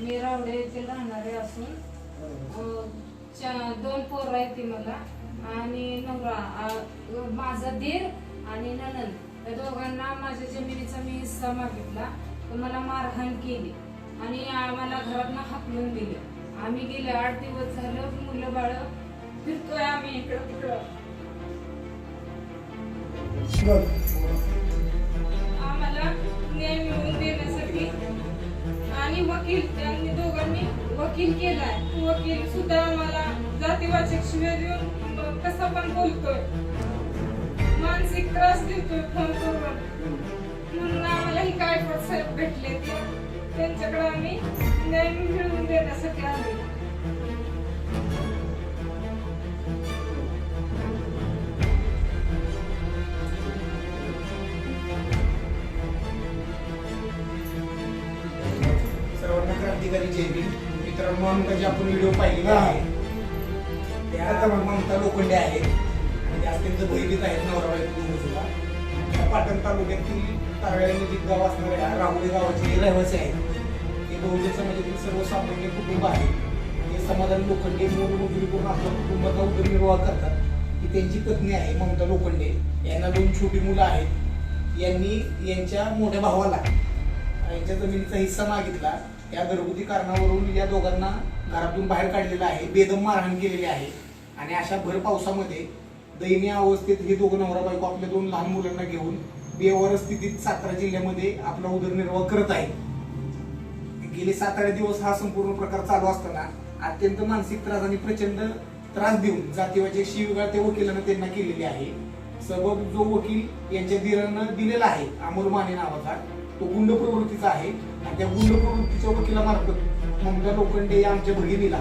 मी रावडे येथे राहणारे असून दोन पोरं आहेत ती मला आणि नवरा माझा दीर आणि ननंद. या दोघांना माझ्या जमिनीचा मी हिस्सा मागितला. तर मला मारहाण केली आणि आम्हाला घरातनं हाकलून दिले. आम्ही गेले आठ दिवस झालं मुलं बाळ फिरतोय आम्ही इकडं तिकडं आणि वकील त्यांनी दोघांनी वकील केलाय. वकील सुद्धा आम्हाला जातीवाचक शिव्या देऊन कसा पण बोलतोय. मानसिक त्रास देतोय फोन करून. म्हणून आम्हाला ही काय साहेब भेटले ते त्यांच्याकडे आम्ही न्याय मिळवून देण्यासाठी आलो सर्वांना क्रांतिकारी मित्रांनो मग जे म्हणजे आपण व्हिडिओ पाहिलेला आहे. त्या ममता लोखंडे आहेत. आणि आज अत्यंत भयभीत आहेत नवरा सुद्धा. पाटण तालुक्यातील तारळे नजीक गाव असणाऱ्या राहुले गावाचे रहिवासी आहेत हे बहुजन समाजातील सर्वसामान्य कुटुंब आहे. हे समाधान लोखंडे मूल मजुरी करून आपल्या कुटुंबाचा उदरनिर्वाह करतात. ही त्यांची पत्नी आहे ममता लोखंडे. यांना दोन छोटी मुलं आहेत. यांनी यांच्या मोठ्या भावाला यांच्या जमिनीचा हिस्सा मागितला. या घरगुती कारणावरून या दोघांना घरातून बाहेर काढलेलं आहे बेदम मारहाण केलेली आहे. आणि अशा भर पावसामध्ये दयनीय अवस्थेत हे दोघं नवरा बायको आपल्या दोन लहान मुलांना घेऊन बेवर स्थितीत सातारा जिल्ह्यामध्ये आपला उदरनिर्वाह करत आहे गेले सात आठ दिवस हा संपूर्ण प्रकार चालू असताना अत्यंत मानसिक त्रास आणि प्रचंड त्रास देऊन जातीवाचे शिवगाळ त्या वकिलांना त्यांना केलेली आहे. सबब जो वकील यांच्या धीरानं दिलेला आहे अमोल माने नावाचा तो गुंड प्रवृत्तीचा आहे. आणि त्या गुंड प्रवृत्तीच्या वकिलामार्फत ममता लोखंडे या आमच्या भगिनीला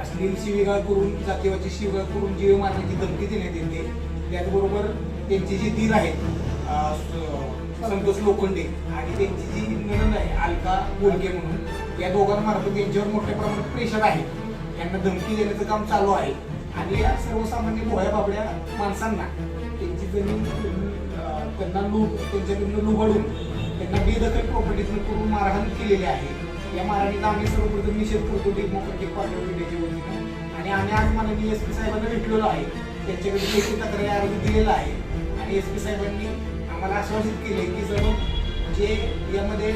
अश्लील शिवीगाळ करून जातीवाची शिवीगाळ करून जीव मारण्याची धमकी देण्यात येते. त्याचबरोबर त्यांचे जे धीर आहेत संतोष लोखंडे आणि त्यांची जी नणंद आहे अलका बोलके म्हणून या दोघांमार्फत यांच्यावर मोठ्या प्रमाणात प्रेशर आहे. यांना धमकी देण्याचं काम चालू आहे. आणि या सर्वसामान्य भोळ्या बाबड्या माणसांना त्यांची जमीन त्यांना लूट त्यांच्याकडनं लुबडून त्यांना बेदखल प्रॉपर्टीतनं करून मारहाण केलेली आहे. या मारहाणीचा आम्ही सर्वप्रथम निषेध करतो डेमोक्रेटिक पार्टी ऑफ इंडियाच्या वतीनं आणि आम्ही आज माननीय एस पी साहेबांना भेटलेलो आहे. त्यांच्याकडे लेखी तक्रारी अर्ज दिलेला आहे. आणि एस पी साहेबांनी आम्हाला आश्वासित केले की जर जे यामध्ये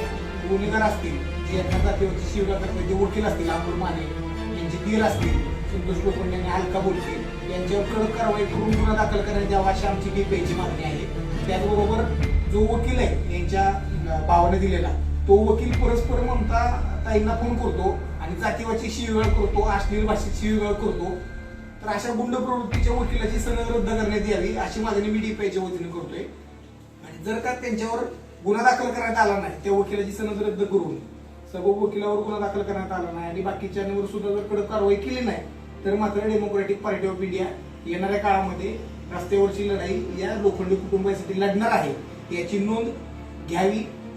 गुन्हेगार असतील जे यांना जातीवरची शिवगा करतात जे म्हणजे वकील असतील अमोल माने यांचे धीर असतील संतोष लोखंडे आणि अलका बोलके यांच्यावर कडक कारवाई करून गुन्हा दाखल करण्यात यावा अशी आमची डीपीआयची मागणी आहे. त्याचबरोबर जो वकील आहे यांच्या भावाने दिलेला. तो वकील परस्पर ममता ताईंना फोन करतो आणि जातीवाची शिवीगाळ करतो अश्लील भाषेत शिवीगाळ करतो. तर अशा गुंड प्रवृत्तीच्या वकिलाची सनद रद्द करण्यात यावी अशी मागणी मी डीपीआयच्या वतीने करतोय. आणि जर का त्यांच्यावर गुन्हा दाखल करण्यात आला नाही त्या वकिलाची सनद रद्द करून सर्व वकिलावर गुन्हा दाखल करण्यात आला नाही आणि बाकीच्यांवर सुद्धा जर कडक कारवाई केली नाही तर मात्र डेमोक्रॅटिक पार्टी ऑफ इंडिया येणाऱ्या काळामध्ये रस्त्यावरची लढाई या लोखंडी कुटुंबासाठी लढणार आहे. याची नोंद घ्यावी